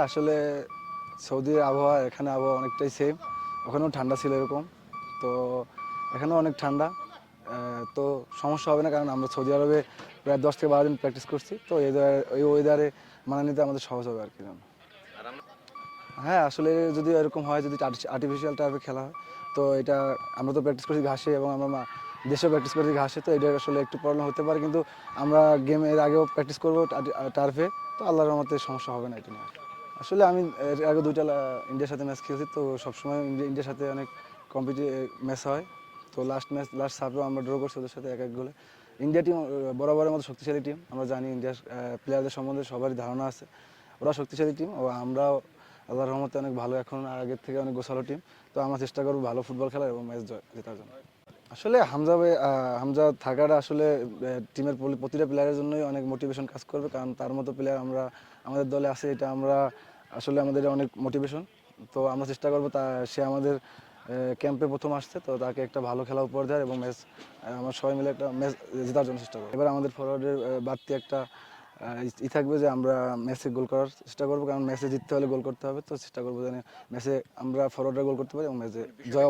আসলে সৌদির আবহাওয়া এখানে আবহাওয়া অনেকটাই সেম ওখানেও ঠান্ডা ছিল এরকম। তো এখানেও অনেক ঠান্ডা। তো সমস্যা হবে না কারণ আমরা সৌদি আরবে প্রায় দশ থেকে বারো দিন প্র্যাকটিস করছি। তো এই ওয়েদার- মানা নিতে আমাদের সহজ হবে আর কি জন্য হ্যাঁ আসলে যদি এরকম হয় যদি আর্টিফিশিয়াল টাইপের খেলা হয় তো এটা আমরা তো প্র্যাকটিস করছি ঘাসে এবং আমরা দেশেও প্র্যাকটিস করছি ঘাসে তো এটা আসলে একটু প্রবলেম হতে পারে। কিন্তু আমরা গেমের আগেও প্র্যাকটিস করব টার্ফে তো আল্লাহর রহমতে সমস্যা হবে না এটা নিয়ে। আসলে আমি আগে দুইটা ইন্ডিয়ার সাথে ম্যাচ খেলছি, তো সবসময় ইন্ডিয়ার সাথে অনেক কম্পিটি ম্যাচ হয়। তো লাস্ট ম্যাচ লাস্ট সাপেও আমরা ড্র করছি ওদের সাথে এক এক গোলে। ইন্ডিয়া টিম বরাবরের মতো শক্তিশালী টিম আমরা জানি ইন্ডিয়ার প্লেয়ারদের সম্বন্ধে সবারই ধারণা আছে। ওরা শক্তিশালী টিম ও আমরাও আল্লাহ রহমতে অনেক ভালো, এখন আগের থেকে অনেক গোছালো টিম তো আমরা চেষ্টা করব ভালো ফুটবল খেলার এবং ম্যাচ জেতার জন্য। আসলে হামজা হামজা থাকাটা আসলে টিমের প্রতিটা প্লেয়ারের জন্যই অনেক মোটিভেশন কাজ করবে, কারণ তার মতো প্লেয়ার আমরা আমাদের দলে আছে, এটা আমরা আসলে আমাদের অনেক মোটিভেশন তো আমরা চেষ্টা করব তা, সে আমাদের ক্যাম্পে প্রথম আসছে, তো তাকে একটা ভালো খেলা উপহার দেওয়ার এবং ম্যাচ আমরা সবাই মিলে একটা ম্যাচ জেতার জন্য চেষ্টা করব। এবার আমাদের ফরওয়ার্ডের বাড়তি একটা ই থাকবে যে আমরা ম্যাচে গোল করার চেষ্টা করব, কারণ ম্যাচে জিততে হলে গোল করতে হবে, তো চেষ্টা করব যেন ম্যাচে আমরা ফরওয়ার্ডে গোল করতে পারি এবং ম্যাচে জয়